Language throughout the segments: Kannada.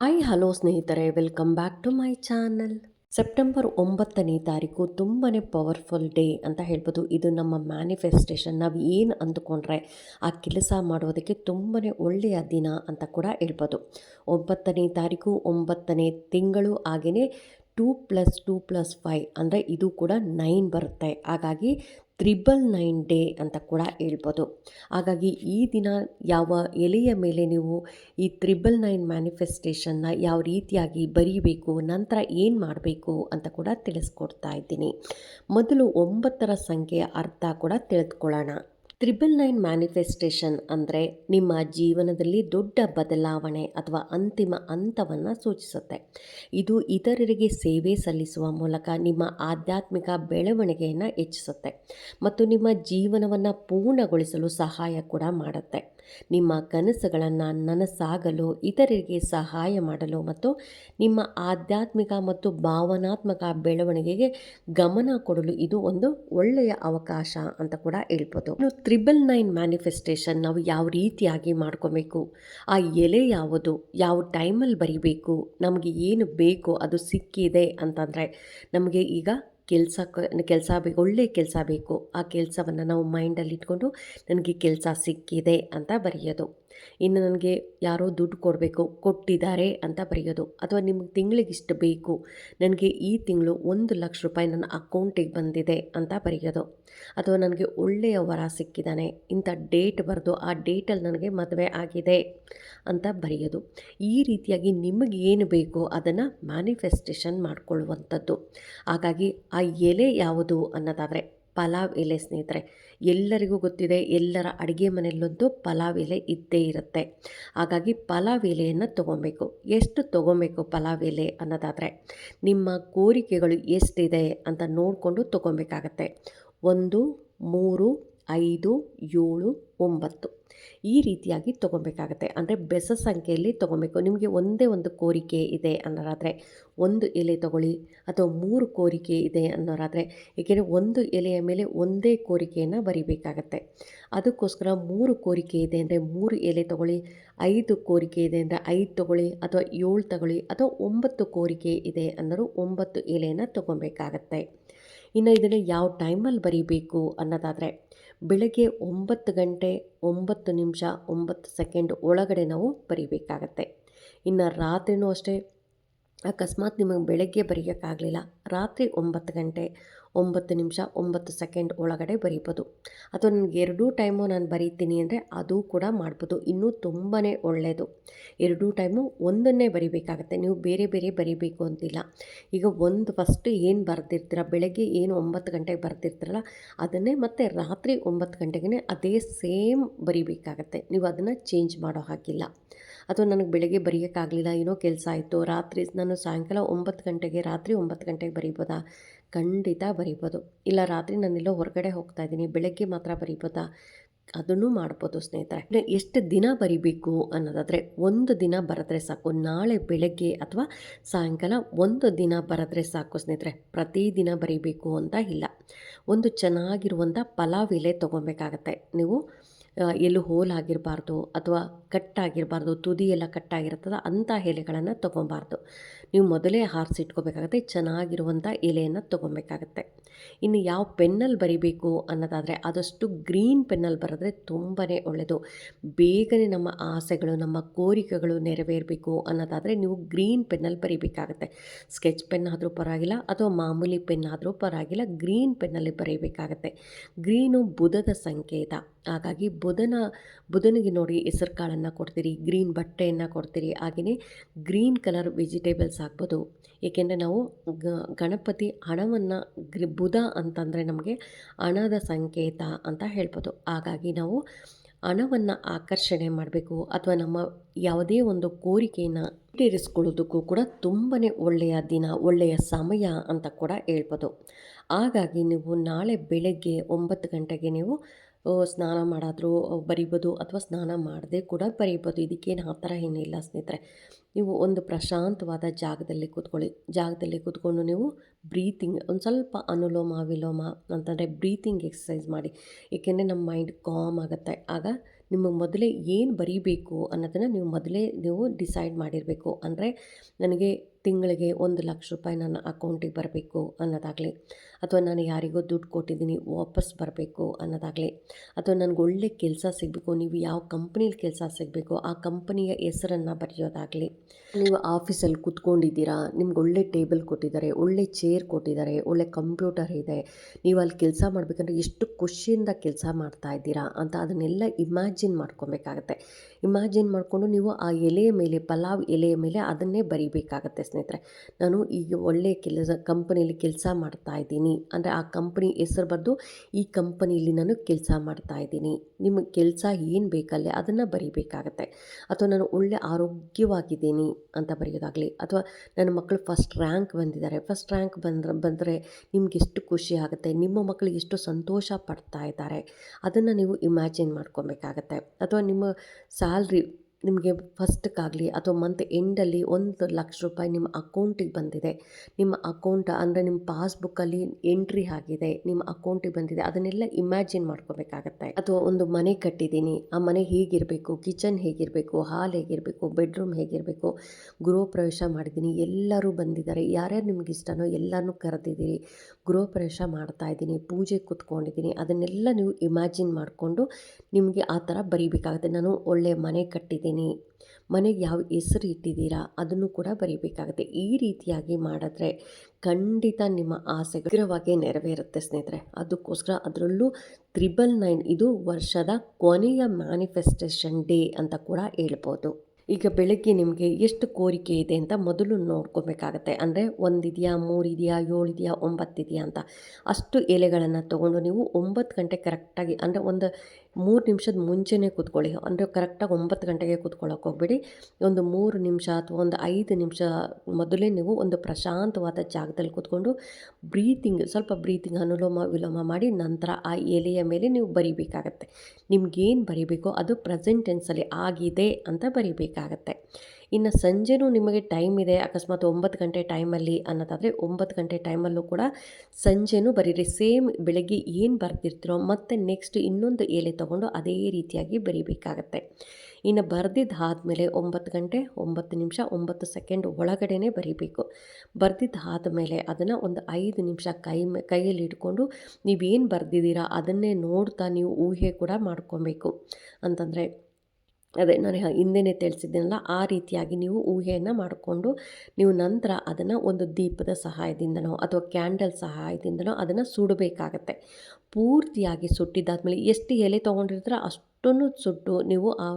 ಹಾಯ್ ಹಲೋ ಸ್ನೇಹಿತರೆ welcome back to my channel September ಒಂಬತ್ತನೇ ತಾರೀಕು ತುಂಬಾ ಪವರ್ಫುಲ್ ಡೇ ಅಂತ ಹೇಳ್ಬೋದು. ಇದು ನಮ್ಮ ಮ್ಯಾನಿಫೆಸ್ಟೇಷನ್ ನಾವು ಏನು ಅಂದುಕೊಂಡ್ರೆ ಆ ಕೆಲಸ ಮಾಡೋದಕ್ಕೆ ತುಂಬಾ ಒಳ್ಳೆಯ ದಿನ ಅಂತ ಕೂಡ ಹೇಳ್ಬೋದು. ಒಂಬತ್ತನೇ ತಾರೀಕು, ಒಂಬತ್ತನೇ ತಿಂಗಳು ಹಾಗೆಯೇ two plus two plus five ಅಂದರೆ ಇದು ಕೂಡ ನೈನ್ ಬರುತ್ತೆ. ಹಾಗಾಗಿ ತ್ರಿಬಲ್ ನೈನ್ ಡೇ ಅಂತ ಕೂಡ ಹೇಳ್ಬೋದು. ಹಾಗಾಗಿ ಈ ದಿನ ಯಾವ ಎಲೆಯ ಮೇಲೆ ನೀವು ಈ ತ್ರಿಬಲ್ ನೈನ್ ಮ್ಯಾನಿಫೆಸ್ಟೇಷನ್ನ ಯಾವ ರೀತಿಯಾಗಿ ಬರೀಬೇಕು, ನಂತರ ಏನು ಮಾಡಬೇಕು ಅಂತ ಕೂಡ ತಿಳಿಸ್ಕೊಡ್ತಾ ಇದ್ದೀನಿ. ಮೊದಲು ಒಂಬತ್ತರ ಸಂಖ್ಯೆಯ ಅರ್ಥ ಕೂಡ ತಿಳಿದುಕೊಳ್ಳೋಣ. ತ್ರಿಬಲ್ ನೈನ್ ಮ್ಯಾನಿಫೆಸ್ಟೇಷನ್ ಅಂದರೆ ನಿಮ್ಮ ಜೀವನದಲ್ಲಿ ದೊಡ್ಡ ಬದಲಾವಣೆ ಅಥವಾ ಅಂತಿಮ ಹಂತವನ್ನು ಸೂಚಿಸುತ್ತೆ. ಇದು ಇತರರಿಗೆ ಸೇವೆ ಸಲ್ಲಿಸುವ ಮೂಲಕ ನಿಮ್ಮ ಆಧ್ಯಾತ್ಮಿಕ ಬೆಳವಣಿಗೆಯನ್ನು ಹೆಚ್ಚಿಸುತ್ತೆ ಮತ್ತು ನಿಮ್ಮ ಜೀವನವನ್ನು ಪೂರ್ಣಗೊಳಿಸಲು ಸಹಾಯ ಕೂಡ ಮಾಡುತ್ತೆ. ನಿಮ್ಮ ಕನಸುಗಳನ್ನು ನನಸಾಗಲು, ಇತರರಿಗೆ ಸಹಾಯ ಮಾಡಲು ಮತ್ತು ನಿಮ್ಮ ಆಧ್ಯಾತ್ಮಿಕ ಮತ್ತು ಭಾವನಾತ್ಮಕ ಬೆಳವಣಿಗೆಗೆ ಗಮನ ಕೊಡಲು ಇದು ಒಂದು ಒಳ್ಳೆಯ ಅವಕಾಶ ಅಂತ ಕೂಡ ಹೇಳ್ಬೋದು. ತ್ರಿಬಲ್ ನೈನ್ ಮ್ಯಾನಿಫೆಸ್ಟೇಷನ್ ನಾವು ಯಾವ ರೀತಿಯಾಗಿ ಮಾಡ್ಕೋಬೇಕು? ಆ ಎಲೆ ಯಾವುದು? ಯಾವ ಟೈಮಲ್ಲಿ ಬರೀಬೇಕು? ನಮಗೆ ಏನು ಬೇಕು? ಅದು ಸಿಕ್ಕಿದೆ ಅಂತಂದರೆ ನಮಗೆ ಈಗ ಕೆಲಸ ಕೆಲಸ ಬೇಕು ಒಳ್ಳೆಯ ಕೆಲಸ ಬೇಕು. ಆ ಕೆಲಸವನ್ನು ನಾವು ಮೈಂಡಲ್ಲಿ ಇಟ್ಕೊಂಡು ನನಗೆ ಕೆಲಸ ಸಿಕ್ಕಿದೆ ಅಂತ ಬರೆಯೋದು. ಇನ್ನು ನನಗೆ ಯಾರೋ ದುಡ್ಡು ಕೊಡಬೇಕು, ಕೊಟ್ಟಿದ್ದಾರೆ ಅಂತ ಬರೆಯೋದು. ಅಥವಾ ನಿಮಗೆ ತಿಂಗಳಿಗೆ ಇಷ್ಟು ಬೇಕು, ನನಗೆ ಈ ತಿಂಗಳು ಒಂದು ಲಕ್ಷ ರೂಪಾಯಿ ನನ್ನ ಅಕೌಂಟಿಗೆ ಬಂದಿದೆ ಅಂತ ಬರೆಯೋದು. ಅಥವಾ ನನಗೆ ಒಳ್ಳೆಯ ವರ ಸಿಕ್ಕಿದ್ದಾನೆ, ಇಂಥ ಡೇಟ್ ಬರೆದು ಆ ಡೇಟಲ್ಲಿ ನನಗೆ ಮದುವೆ ಆಗಿದೆ ಅಂತ ಬರೆಯೋದು. ಈ ರೀತಿಯಾಗಿ ನಿಮಗೆ ಏನು ಬೇಕೋ ಅದನ್ನು ಮ್ಯಾನಿಫೆಸ್ಟೇಷನ್ ಮಾಡಿಕೊಳ್ಳುವಂಥದ್ದು. ಹಾಗಾಗಿ ಆ ಎಲೆ ಯಾವುದು ಅನ್ನೋದಾದರೆ ಪಲಾವ್ ಎಲೆ ಸ್ನೇಹಿತರೆ, ಎಲ್ಲರಿಗೂ ಗೊತ್ತಿದೆ, ಎಲ್ಲರ ಅಡುಗೆ ಮನೆಯಲ್ಲೊಂದು ಪಲಾವ್ ಎಲೆ ಇದ್ದೇ ಇರುತ್ತೆ. ಹಾಗಾಗಿ ಪಲಾವ್ ಎಲೆಯನ್ನು ತೊಗೊಬೇಕು. ಎಷ್ಟು ತೊಗೊಬೇಕು ಪಲಾವ್ ಎಲೆ ಅನ್ನೋದಾದರೆ, ನಿಮ್ಮ ಕೋರಿಕೆಗಳು ಎಷ್ಟಿದೆ ಅಂತ ನೋಡಿಕೊಂಡು ತೊಗೊಬೇಕಾಗತ್ತೆ. ಒಂದು, ಮೂರು ಐದು, ಏಳು, ಒಂಬತ್ತು. ಈ ರೀತಿಯಾಗಿ ತೊಗೊಬೇಕಾಗತ್ತೆ ಅಂದರೆ ಬೆಸ ಸಂಖ್ಯೆಯಲ್ಲಿ ತೊಗೊಬೇಕು ನಿಮಗೆ ಒಂದೇ ಒಂದು ಕೋರಿಕೆ ಇದೆ ಅನ್ನೋರಾದರೆ ಒಂದು ಎಲೆ ತಗೊಳ್ಳಿ ಅಥವಾ ಮೂರು ಕೋರಿಕೆ ಇದೆ ಅನ್ನೋರಾದರೆ, ಏಕೆಂದರೆ ಒಂದು ಎಲೆಯ ಮೇಲೆ ಒಂದೇ ಕೋರಿಕೆಯನ್ನು ಬರಿಬೇಕಾಗತ್ತೆ. ಅದಕ್ಕೋಸ್ಕರ ಮೂರು ಕೋರಿಕೆ ಇದೆ ಅಂದರೆ ಮೂರು ಎಲೆ ತಗೊಳ್ಳಿ, ಐದು ಕೋರಿಕೆ ಇದೆ ಅಂದರೆ ಐದು ತಗೊಳ್ಳಿ, ಅಥವಾ ಏಳು ತಗೊಳ್ಳಿ, ಅಥವಾ ಒಂಬತ್ತು ಕೋರಿಕೆ ಇದೆ ಅನ್ನೋರು ಒಂಬತ್ತು ಎಲೆಯನ್ನು ತೊಗೊಬೇಕಾಗತ್ತೆ ಇನ್ನು ಇದನ್ನು ಯಾವ ಟೈಮಲ್ಲಿ ಬರೀಬೇಕು ಅನ್ನೋದಾದರೆ ಬೆಳಗ್ಗೆ ಒಂಬತ್ತು ಗಂಟೆ ಒಂಬತ್ತು ನಿಮಿಷ ಒಂಬತ್ತು ಸೆಕೆಂಡ್ ಒಳಗಡೆ ನಾವು ಬರೀಬೇಕಾಗತ್ತೆ. ಇನ್ನು ರಾತ್ರಿನೂ ಅಷ್ಟೇ. ಅಕಸ್ಮಾತ್ ನಿಮಗೆ ಬೆಳಗ್ಗೆ ಬರೆಯೋಕ್ಕಾಗಲಿಲ್ಲ. ರಾತ್ರಿ ಒಂಬತ್ತು ಗಂಟೆ ಒಂಬತ್ತು ನಿಮಿಷ, ಒಂಬತ್ತು ಸೆಕೆಂಡ್ ಒಳಗಡೆ ಬರೀಬೋದು. ಅಥವಾ ನನಗೆ ಎರಡೂ ಟೈಮು ನಾನು ಬರೀತೀನಿ ಅಂದರೆ ಅದು ಕೂಡ ಮಾಡ್ಬೋದು. ಇನ್ನೂ ತುಂಬಾ ಒಳ್ಳೆಯದು ಎರಡೂ ಟೈಮು ಒಂದನ್ನೇ ಬರಿಬೇಕಾಗತ್ತೆ. ನೀವು ಬೇರೆ ಬೇರೆ ಬರಿಬೇಕು ಅಂತಿಲ್ಲ. ಈಗ ಒಂದು ಫಸ್ಟ್ ಏನು ಬರೆದಿರ್ತೀರ? ಬೆಳಗ್ಗೆ ಏನು ಒಂಬತ್ತು ಗಂಟೆಗೆ ಬರೆದಿರ್ತೀರಲ್ಲ, ಅದನ್ನೇ ಮತ್ತೆ ರಾತ್ರಿ ಒಂಬತ್ತು ಗಂಟೆಗೆ ಅದೇ ಸೇಮ್ ಬರಿಬೇಕಾಗತ್ತೆ. ನೀವು ಅದನ್ನು ಚೇಂಜ್ ಮಾಡೋ ಹಾಗಿಲ್ಲ. ಅಥವಾ ನನಗೆ ಬೆಳಗ್ಗೆ ಬರೆಯೋಕ್ಕಾಗಲಿಲ್ಲ, ಏನೋ ಕೆಲಸ ಆಯಿತು, ರಾತ್ರಿ ನಾನು ಸಾಯಂಕಾಲ ಒಂಬತ್ತು ಗಂಟೆಗೆ, ರಾತ್ರಿ ಒಂಬತ್ತು ಗಂಟೆಗೆ ಬರೀಬೋದಾ? ಖಂಡಿತ ಬರಿಬೋದು. ಇಲ್ಲ, ರಾತ್ರಿ ನಾನೆಲ್ಲೋ ಹೊರಗಡೆ ಹೋಗ್ತಾ ಇದ್ದೀನಿ, ಬೆಳಗ್ಗೆ ಮಾತ್ರ ಬರಿಬೋದಾ? ಅದನ್ನು ಮಾಡ್ಬೋದು ಸ್ನೇಹಿತರೆ. ಎಷ್ಟು ದಿನ ಬರಿಬೇಕು ಅನ್ನೋದಾದರೆ, ಒಂದು ದಿನ ಬರೆದ್ರೆ ಸಾಕು. ನಾಳೆ ಬೆಳಗ್ಗೆ ಅಥವಾ ಸಾಯಂಕಾಲ ಒಂದು ದಿನ ಬರೆದ್ರೆ ಸಾಕು ಸ್ನೇಹಿತರೆ. ಪ್ರತಿದಿನ ಬರಿಬೇಕು ಅಂತ ಇಲ್ಲ. ಒಂದು ಚೆನ್ನಾಗಿರುವಂಥ ಪಲಾವ್ ಎಲೆ ತೊಗೊಬೇಕಾಗತ್ತೆ ನೀವು ಎಲ್ಲೂ ಹೋಲಾಗಿರಬಾರ್ದು ಅಥವಾ ಕಟ್ಟಾಗಿರಬಾರ್ದು ತುದಿ ಎಲ್ಲ ಕಟ್ಟಾಗಿರ್ತದೆ ಅಂಥ ಎಲೆಗಳನ್ನು ತೊಗೊಬಾರ್ದು. ನೀವು ಮೊದಲೇ ಹಾರಿಸಿಟ್ಕೋಬೇಕಾಗತ್ತೆ ಚೆನ್ನಾಗಿರುವಂಥ ಎಲೆಯನ್ನು ತೊಗೊಬೇಕಾಗತ್ತೆ. ಇನ್ನು ಯಾವ ಪೆನ್ನಲ್ಲಿ ಬರಿಬೇಕು ಅನ್ನೋದಾದರೆ, ಆದಷ್ಟು ಗ್ರೀನ್ ಪೆನ್ನಲ್ಲಿ ಬರೆದ್ರೆ ತುಂಬಾ ಒಳ್ಳೆಯದು ಬೇಗನೆ ನಮ್ಮ ಆಸೆಗಳು, ನಮ್ಮ ಕೋರಿಕೆಗಳು ನೆರವೇರಬೇಕು ಅನ್ನೋದಾದರೆ ನೀವು ಗ್ರೀನ್ ಪೆನ್ನಲ್ಲಿ ಬರಿಬೇಕಾಗತ್ತೆ. ಸ್ಕೆಚ್ ಪೆನ್ ಆದರೂ ಪರವಾಗಿಲ್ಲ, ಅಥವಾ ಮಾಮೂಲಿ ಪೆನ್ ಆದರೂ ಪರವಾಗಿಲ್ಲ, ಗ್ರೀನ್ ಪೆನ್ನಲ್ಲಿ ಬರೀಬೇಕಾಗತ್ತೆ. ಗ್ರೀನು ಬುಧದ ಸಂಕೇತ. ಹಾಗಾಗಿ ಬುಧನ, ಬುಧನಿಗೆ ನೋಡಿ ಹೆಸರು ಕಾಳನ್ನು ಕೊಡ್ತೀರಿ, ಗ್ರೀನ್ ಬಟ್ಟೆಯನ್ನು ಕೊಡ್ತೀರಿ ಹಾಗೆಯೇ ಗ್ರೀನ್ ಕಲರ್ ವೆಜಿಟೇಬಲ್ಸ್ ಹಾಕ್ಬೋದು. ಏಕೆಂದರೆ ನಾವು ಗಣಪತಿ ಹಣವನ್ನು ಗ್ರಿ, ಬುಧ ಅಂತಂದರೆ ನಮಗೆ ಹಣದ ಸಂಕೇತ ಅಂತ ಹೇಳ್ಬೋದು. ಹಾಗಾಗಿ ನಾವು ಹಣವನ್ನು ಆಕರ್ಷಣೆ ಮಾಡಬೇಕು ಅಥವಾ ನಮ್ಮ ಯಾವುದೇ ಒಂದು ಕೋರಿಕೆಯನ್ನು ಈಡೇರಿಸ್ಕೊಳ್ಳೋದಕ್ಕೂ ಕೂಡ ತುಂಬಾ ಒಳ್ಳೆಯ ದಿನ, ಒಳ್ಳೆಯ ಸಮಯ ಅಂತ ಕೂಡ ಹೇಳ್ಬೋದು. ಹಾಗಾಗಿ ನೀವು ನಾಳೆ ಬೆಳಗ್ಗೆ ಒಂಬತ್ತು ಗಂಟೆಗೆ ನೀವು ಸ್ನಾನ ಮಾಡಾದರೂ ಬರಿಬೋದು ಅಥವಾ ಸ್ನಾನ ಮಾಡದೆ ಕೂಡ ಬರಿಬೋದು. ಇದಕ್ಕೇನು ಆ ಥರ ಏನಿಲ್ಲ ಸ್ನೇಹಿತರೆ. ನೀವು ಒಂದು ಪ್ರಶಾಂತವಾದ ಜಾಗದಲ್ಲಿ ಕೂತ್ಕೊಳ್ಳಿ. ಜಾಗದಲ್ಲಿ ಕೂತ್ಕೊಂಡು ನೀವು ಬ್ರೀತಿಂಗ್, ಒಂದು ಸ್ವಲ್ಪ ಅನುಲೋಮ, ವಿಲೋಮ ಅಂತಂದರೆ ಬ್ರೀತಿಂಗ್ ಎಕ್ಸಸೈಸ್ ಮಾಡಿ. ಏಕೆಂದರೆ ನಮ್ಮ ಮೈಂಡ್ ಕಾಮ್ ಆಗುತ್ತೆ. ಆಗ ನಿಮಗೆ ಮೊದಲೇ ಏನು ಬರೀಬೇಕು ಅನ್ನೋದನ್ನು ನೀವು ಮೊದಲೇ ನೀವು ಡಿಸೈಡ್ ಮಾಡಿರಬೇಕು. ಅಂದರೆ ನನಗೆ ತಿಂಗಳಿಗೆ ಒಂದು ಲಕ್ಷ ರೂಪಾಯಿ ನನ್ನ ಅಕೌಂಟಿಗೆ ಬರಬೇಕು ಅನ್ನೋದಾಗಲಿ, ಅಥವಾ ನಾನು ಯಾರಿಗೋ ದುಡ್ಡು ಕೊಟ್ಟಿದ್ದೀನಿ ವಾಪಸ್ ಬರಬೇಕು ಅನ್ನೋದಾಗಲಿ, ಅಥವಾ ನನಗೆ ಒಳ್ಳೆ ಕೆಲಸ ಸಿಗಬೇಕು, ನೀವು ಯಾವ ಕಂಪ್ನೀಲಿ ಕೆಲಸ ಸಿಗಬೇಕು, ಆ ಕಂಪನಿಯ ಹೆಸರನ್ನು ಬರೆಯೋದಾಗಲಿ, ನೀವು ಆಫೀಸಲ್ಲಿ ಕೂತ್ಕೊಂಡಿದ್ದೀರಾ, ನಿಮ್ಗೆ ಒಳ್ಳೆ ಟೇಬಲ್ ಕೊಟ್ಟಿದ್ದಾರೆ, ಒಳ್ಳೆ ಚೇರ್ ಕೊಟ್ಟಿದ್ದಾರೆ, ಒಳ್ಳೆ ಕಂಪ್ಯೂಟರ್ ಇದೆ, ನೀವು ಅಲ್ಲಿ ಕೆಲಸ ಮಾಡಬೇಕಂದ್ರೆ ಎಷ್ಟು ಖುಷಿಯಿಂದ ಕೆಲಸ ಮಾಡ್ತಾ ಇದ್ದೀರಾ ಅಂತ ಅದನ್ನೆಲ್ಲ ಇಮ್ಯಾಜಿನ್ ಮಾಡ್ಕೊಬೇಕಾಗತ್ತೆ. ಇಮ್ಯಾಜಿನ್ ಮಾಡಿಕೊಂಡು ನೀವು ಆ ಎಲೆಯ ಮೇಲೆ, ಪಲಾವ್ ಎಲೆಯ ಮೇಲೆ ಅದನ್ನೇ ಬರಿಬೇಕಾಗತ್ತೆ ಸ್ನೇಹಿತರೆ, ನಾನು ಈಗ ಒಳ್ಳೆಯ ಕೆಲಸ, ಕಂಪನಿಯಲ್ಲಿ ಕೆಲಸ ಮಾಡ್ತಾ ಇದ್ದೀನಿ. ಅಂದರೆ ಆ ಕಂಪ್ನಿ ಹೆಸರು ಬರೆದು ಈ ಕಂಪನಿಯಲ್ಲಿ ನಾನು ಕೆಲಸ ಮಾಡ್ತಾ ಇದ್ದೀನಿ. ನಿಮಗೆ ಕೆಲಸ ಏನು ಬೇಕಲ್ಲೇ ಅದನ್ನು ಬರೀಬೇಕಾಗತ್ತೆ. ಅಥವಾ ನಾನು ಒಳ್ಳೆ ಆರೋಗ್ಯವಾಗಿದ್ದೀನಿ ಅಂತ ಬರೆಯೋದಾಗಲಿ, ಅಥವಾ ನನ್ನ ಮಕ್ಕಳು ಫಸ್ಟ್ ರ್ಯಾಂಕ್ ಬಂದಿದ್ದಾರೆ. ಫಸ್ಟ್ ರ್ಯಾಂಕ್ ಬಂದ್ರೆ, ಬಂದರೆ ನಿಮ್ಗೆ ಎಷ್ಟು ಖುಷಿ ಆಗುತ್ತೆ? ನಿಮ್ಮ ಮಕ್ಕಳಿಗೆ ಎಷ್ಟು ಸಂತೋಷ ಪಡ್ತಾ ಇದ್ದಾರೆ? ಅದನ್ನು ನೀವು ಇಮ್ಯಾಜಿನ್ ಮಾಡ್ಕೊಬೇಕಾಗತ್ತೆ. ಅಥವಾ ನಿಮ್ಮ ಸ್ಯಾಲ್ರಿ ನಿಮಗೆ ಫಸ್ಟ್ಗಾಗಲಿ ಅಥವಾ ಮಂತ್ ಎಂಡಲ್ಲಿ ಒಂದು ಲಕ್ಷ ರೂಪಾಯಿ ನಿಮ್ಮ ಅಕೌಂಟಿಗೆ ಬಂದಿದೆ. ನಿಮ್ಮ ಅಕೌಂಟ್ ಅಂದರೆ ನಿಮ್ಮ ಪಾಸ್ಬುಕ್ಕಲ್ಲಿ ಎಂಟ್ರಿ ಆಗಿದೆ. ನಿಮ್ಮ ಅಕೌಂಟಿಗೆ ಬಂದಿದೆ. ಅದನ್ನೆಲ್ಲ ಇಮ್ಯಾಜಿನ್ ಮಾಡ್ಕೋಬೇಕಾಗತ್ತೆ. ಅಥವಾ ಒಂದು ಮನೆ ಕಟ್ಟಿದ್ದೀನಿ. ಆ ಮನೆ ಹೇಗಿರಬೇಕು? ಕಿಚನ್ ಹೇಗಿರಬೇಕು? ಹಾಲ್ ಹೇಗಿರಬೇಕು? ಬೆಡ್ರೂಮ್ ಹೇಗಿರಬೇಕು? ಗೃಹ ಪ್ರವೇಶ ಮಾಡಿದ್ದೀನಿ. ಎಲ್ಲರೂ ಬಂದಿದ್ದಾರೆ. ಯಾರ್ಯಾರು ನಿಮ್ಗೆ ಇಷ್ಟನೋ ಎಲ್ಲನೂ ಕರೆದಿದ್ದೀರಿ. ಗೃಹ ಪ್ರವೇಶ ಮಾಡ್ತಾ ಇದ್ದೀನಿ. ಪೂಜೆ ಕೂತ್ಕೊಂಡಿದ್ದೀನಿ. ಅದನ್ನೆಲ್ಲ ನೀವು ಇಮ್ಯಾಜಿನ್ ಮಾಡಿಕೊಂಡು ನಿಮಗೆ ಆ ಥರ ಬರೀಬೇಕಾಗುತ್ತೆ. ನಾನು ಒಳ್ಳೆಯ ಮನೆ ಕಟ್ಟಿದ್ದೀನಿ. ಮನೆಗೆ ಯಾವ ಹೆಸರು ಇಟ್ಟಿದ್ದೀರಾ? ಅದನ್ನು ಕೂಡ ಬರೀಬೇಕಾಗುತ್ತೆ. ಈ ರೀತಿಯಾಗಿ ಮಾಡಿದ್ರೆ ಖಂಡಿತ ನಿಮ್ಮ ಆಸೆ ಶೀಘ್ರವಾಗಿ ನೆರವೇರುತ್ತೆ ಸ್ನೇಹಿತರೆ. ಅದಕ್ಕೋಸ್ಕರ ಅದರಲ್ಲೂ ತ್ರಿಬಲ್ ನೈನ್ ಇದು ವರ್ಷದ ಕೊನೆಯ ಮ್ಯಾನಿಫೆಸ್ಟೇಷನ್ ಡೇ ಅಂತ ಕೂಡ ಹೇಳ್ಬೋದು. ಈಗ ಬೆಳಗ್ಗೆ ನಿಮಗೆ ಎಷ್ಟು ಕೋರಿಕೆ ಇದೆ ಅಂತ ಮೊದಲು ನೋಡ್ಕೋಬೇಕಾಗತ್ತೆ. ಅಂದರೆ ಒಂದಿದೆಯಾ, ಮೂರಿದೆಯಾ, ಏಳಿದೆಯಾ, ಒಂಬತ್ತಿದೆಯಾ ಅಂತ. ಅಷ್ಟು ಎಲೆಗಳನ್ನು ತೊಗೊಂಡು ನೀವು ಒಂಬತ್ತು ಗಂಟೆ ಕರೆಕ್ಟಾಗಿ ಅಂದರೆ ಒಂದು ಮೂರು ನಿಮಿಷದ ಮುಂಚೆನೇ ಕೂತ್ಕೊಳ್ಳಿ. ಅಂದರೆ ಕರೆಕ್ಟಾಗಿ ಒಂಬತ್ತು ಗಂಟೆಗೆ ಕೂತ್ಕೊಳ್ಳೋಕೆ ಹೋಗ್ಬೇಡಿ. ಒಂದು ಮೂರು ನಿಮಿಷ ಅಥವಾ ಒಂದು ಐದು ನಿಮಿಷ ಮೊದಲೇ ನೀವು ಒಂದು ಪ್ರಶಾಂತವಾದ ಜಾಗದಲ್ಲಿ ಕೂತ್ಕೊಂಡು ಬ್ರೀತಿಂಗ್ ಸ್ವಲ್ಪ ಬ್ರೀತಿಂಗ್ ಅನುಲೋಮ ವಿಲೋಮ ಮಾಡಿ ನಂತರ ಆ ಎಲೆಯ ಮೇಲೆ ನೀವು ಬರಿಬೇಕಾಗತ್ತೆ. ನಿಮ್ಗೇನು ಬರಿಬೇಕೋ ಅದು ಪ್ರೆಸೆಂಟ್ ಟೆನ್ಸಲ್ಲಿ ಆಗಿದೆ ಅಂತ ಬರಿಬೇಕಾಗತ್ತೆ. ಇನ್ನು ಸಂಜೆನೂ ನಿಮಗೆ ಟೈಮ್ ಇದೆ, ಅಕಸ್ಮಾತ್ ಒಂಬತ್ತು ಗಂಟೆ ಟೈಮಲ್ಲಿ ಅನ್ನೋದಾದರೆ ಒಂಬತ್ತು ಗಂಟೆ ಟೈಮಲ್ಲೂ ಕೂಡ ಸಂಜೆನೂ ಬರೀರಿ. ಸೇಮ್ ಬೆಳಗ್ಗೆ ಏನು ಬರ್ತಿರ್ತೀರೋ ಮತ್ತು ನೆಕ್ಸ್ಟ್ ಇನ್ನೊಂದು ಎಲೆ ತೊಗೊಂಡು ಅದೇ ರೀತಿಯಾಗಿ ಬರೀಬೇಕಾಗತ್ತೆ. ಇನ್ನು ಬರೆದಿದ್ದಾದಮೇಲೆ ಒಂಬತ್ತು ಗಂಟೆ, ಒಂಬತ್ತು ನಿಮಿಷ, ಒಂಬತ್ತು ಸೆಕೆಂಡ್ ಒಳಗಡೆನೇ ಬರೀಬೇಕು. ಬರೆದಿದ್ದಾದ ಮೇಲೆ ಅದನ್ನು ಒಂದು ಐದು ನಿಮಿಷ ಕೈ ಕೈಯಲ್ಲಿ ಇಟ್ಕೊಂಡು ನೀವೇನು ಬರೆದಿದ್ದೀರಾ ಅದನ್ನೇ ನೋಡ್ತಾ ನೀವು ಊಹೆ ಕೂಡ ಮಾಡ್ಕೊಬೇಕು. ಅಂತಂದರೆ ಅದೇ ನಾನು ಹಿಂದೆನೇ ತಿಳಿಸಿದ್ದೀನಲ್ಲ, ಆ ರೀತಿಯಾಗಿ ನೀವು ಊಹೆಯನ್ನು ಮಾಡಿಕೊಂಡು ನೀವು ನಂತರ ಅದನ್ನು ಒಂದು ದೀಪದ ಸಹಾಯದಿಂದನೋ ಅಥವಾ ಕ್ಯಾಂಡಲ್ ಸಹಾಯದಿಂದನೋ ಅದನ್ನು ಸುಡಬೇಕಾಗತ್ತೆ. ಪೂರ್ತಿಯಾಗಿ ಸುಟ್ಟಿದ್ದಾದ್ಮೇಲೆ ಎಷ್ಟು ಎಲೆ ತೊಗೊಂಡಿರ್ತೀರ ಅಷ್ಟನ್ನು ಸುಟ್ಟು ನೀವು ಆ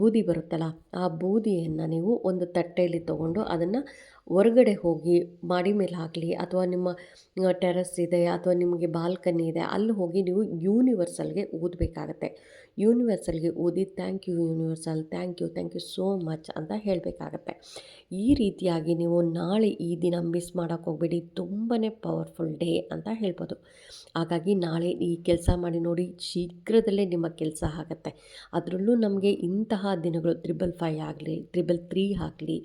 ಬೂದಿ ಬರುತ್ತಲ್ಲ, ಆ ಬೂದಿಯನ್ನು ನೀವು ಒಂದು ತಟ್ಟೆಯಲ್ಲಿ ತೊಗೊಂಡು ಅದನ್ನು ಹೊರಗಡೆ ಹೋಗಿ ಮಾಡಿ ಮೇಲೆ ಹಾಕಲಿ ಅಥವಾ ನಿಮ್ಮ ಟೆರಸ್ ಇದೆ ಅಥವಾ ನಿಮಗೆ ಬಾಲ್ಕನಿ ಇದೆ, ಅಲ್ಲಿ ಹೋಗಿ ನೀವು ಯೂನಿವರ್ಸಲ್ಗೆ ಊದಬೇಕಾಗತ್ತೆ. ಯೂನಿವರ್ಸಲ್ಗೆ ಓದಿ thank you universal, thank you thank you so much ಅಂತ ಹೇಳಬೇಕಾಗತ್ತೆ. ಈ ರೀತಿಯಾಗಿ ನೀವು ನಾಳೆ ಈ ದಿನ ಮಿಸ್ ಮಾಡೋಕ್ಕೆ ಹೋಗ್ಬೇಡಿ ತುಂಬಾ ಪವರ್ಫುಲ್ ಡೇ ಅಂತ ಹೇಳ್ಬೋದು. ಹಾಗಾಗಿ ನಾಳೆ ಈ ಕೆಲಸ ಮಾಡಿ ನೋಡಿ, ಶೀಘ್ರದಲ್ಲೇ ನಿಮ್ಮ ಕೆಲಸ ಆಗುತ್ತೆ. ಅದರಲ್ಲೂ ನಮಗೆ ಇಂತಹ ದಿನಗಳು ತ್ರಿಬಲ್ ಫೈ ಆಗಲಿ, ತ್ರಿಬಲ್ ತ್ರೀ ಆಗಲಿ,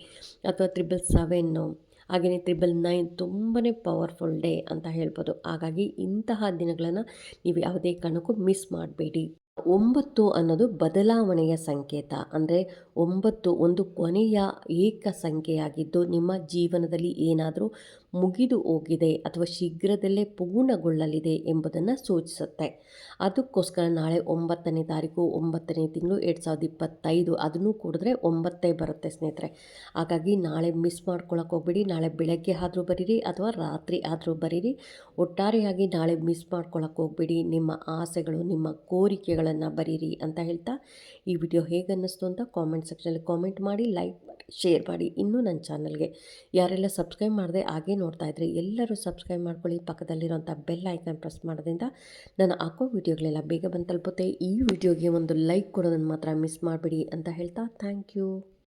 ಅಥವಾ ತ್ರಿಬಲ್ ಸೆವೆನ್ನು, ಹಾಗೆಯೇ ತ್ರಿಬಲ್ ನೈನ್ ತುಂಬಾ ಪವರ್ಫುಲ್ ಡೇ ಅಂತ ಹೇಳ್ಬೋದು. ಹಾಗಾಗಿ ಇಂತಹ ದಿನಗಳನ್ನು ನೀವು ಯಾವುದೇ ಕಾರಣಕ್ಕೂ ಮಿಸ್ ಮಾಡಬೇಡಿ. ಒಂಬತ್ತು ಅನ್ನೋದು ಬದಲಾವಣೆಯ ಸಂಕೇತ. ಅಂದರೆ ಒಂಬತ್ತು ಒಂದು ಕೊನೆಯ ಏಕ ಸಂಖ್ಯೆಯಾಗಿದ್ದು ನಿಮ್ಮ ಜೀವನದಲ್ಲಿ ಏನಾದರೂ ಮುಗಿದು ಹೋಗಿದೆ ಅಥವಾ ಶೀಘ್ರದಲ್ಲೇ ಪೂರ್ಣಗೊಳ್ಳಲಿದೆ ಎಂಬುದನ್ನು ಸೂಚಿಸುತ್ತೆ. ಅದಕ್ಕೋಸ್ಕರ ನಾಳೆ ಒಂಬತ್ತನೇ ತಾರೀಕು, ಒಂಬತ್ತನೇ ತಿಂಗಳು ಎರಡು ಸಾವಿರದ ಇಪ್ಪತ್ತೈದು ಅದನ್ನು ಕೂಡಿದ್ರೆ ಒಂಬತ್ತೇ ಬರುತ್ತೆ ಸ್ನೇಹಿತರೆ. ಹಾಗಾಗಿ ನಾಳೆ ಮಿಸ್ ಮಾಡ್ಕೊಳಕ್ಕೆ ಹೋಗ್ಬೇಡಿ, ನಾಳೆ ಬೆಳಗ್ಗೆ ಆದರೂ ಬರೀರಿ ಅಥವಾ ರಾತ್ರಿ ಆದರೂ ಬರೀರಿ. ಒಟ್ಟಾರೆಯಾಗಿ ನಾಳೆ ಮಿಸ್ ಮಾಡ್ಕೊಳಕ್ಕೆ ಹೋಗ್ಬೇಡಿ. ನಿಮ್ಮ ಆಸೆಗಳು, ನಿಮ್ಮ ಕೋರಿಕೆಗಳನ್ನು ಬರೀರಿ ಅಂತ ಹೇಳ್ತಾ ಈ ವಿಡಿಯೋ ಹೇಗೆ ಅನ್ನಿಸ್ತು ಅಂತ ಕಾಮೆಂಟ್ ಸೆಕ್ಷನಲ್ಲಿ ಕಾಮೆಂಟ್ ಮಾಡಿ ಲೈಕ್ ಮಾಡಿ ಶೇರ್ ಮಾಡಿ ಇನ್ನೂ ನನ್ನ ಚಾನಲ್ಗೆ ಯಾರೆಲ್ಲ ಸಬ್ಸ್ಕ್ರೈಬ್ ಮಾಡಿದೆ ಹಾಗೆ ನೋಡ್ತಾ ಇದ್ದರೆ ಎಲ್ಲರೂ ಸಬ್ಸ್ಕ್ರೈಬ್ ಮಾಡ್ಕೊಳ್ಳಿ. ಪಕ್ಕದಲ್ಲಿರೋಂಥ ಬೆಲ್ ಐಕನ್ ಪ್ರೆಸ್ ಮಾಡೋದ್ರಿಂದ ನಾನು ಹಾಕೋ ವಿಡಿಯೋಗಳೆಲ್ಲ ಬೇಗ ಬಂದು ತಲುಪುತ್ತೆ. ಈ ವಿಡಿಯೋಗೆ ಒಂದು ಲೈಕ್ ಕೊಡೋದನ್ನು ಮಾತ್ರ ಮಿಸ್ ಮಾಡಬೇಡಿ ಅಂತ ಹೇಳ್ತಾ ಥ್ಯಾಂಕ್ ಯು